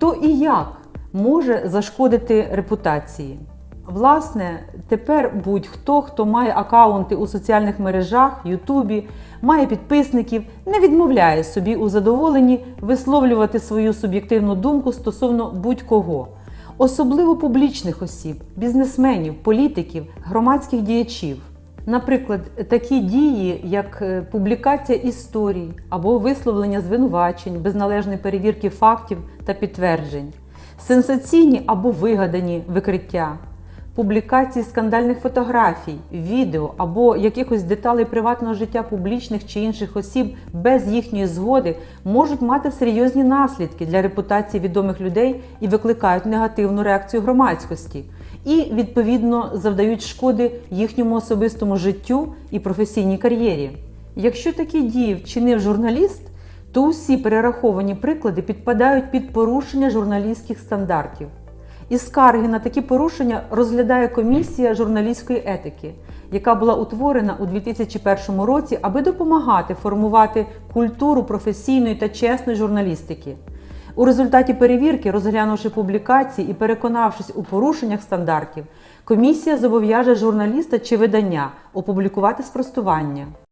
Хто і як може зашкодити репутації? Власне, тепер будь-хто, хто має акаунти у соціальних мережах, Ютубі, має підписників, не відмовляє собі у задоволенні висловлювати свою суб'єктивну думку стосовно будь-кого, особливо публічних осіб, бізнесменів, політиків, громадських діячів. Наприклад, такі дії, як е, публікація історій або висловлення звинувачень без належної перевірки фактів та підтверджень, сенсаційні або вигадані викриття, публікації скандальних фотографій, відео або якихось деталей приватного життя публічних чи інших осіб без їхньої згоди можуть мати серйозні наслідки для репутації відомих людей і викликають негативну реакцію громадськості, і відповідно завдають шкоди їхньому особистому життю і професійній кар'єрі. Якщо такі дії вчинив журналіст, то усі перераховані приклади підпадають під порушення журналістських стандартів. І скарги на такі порушення розглядає комісія журналістської етики, яка була утворена у 2001 році, аби допомагати формувати культуру професійної та чесної журналістики. У результаті перевірки, розглянувши публікації і переконавшись у порушеннях стандартів, комісія зобов'яже журналіста чи видання опублікувати спростування.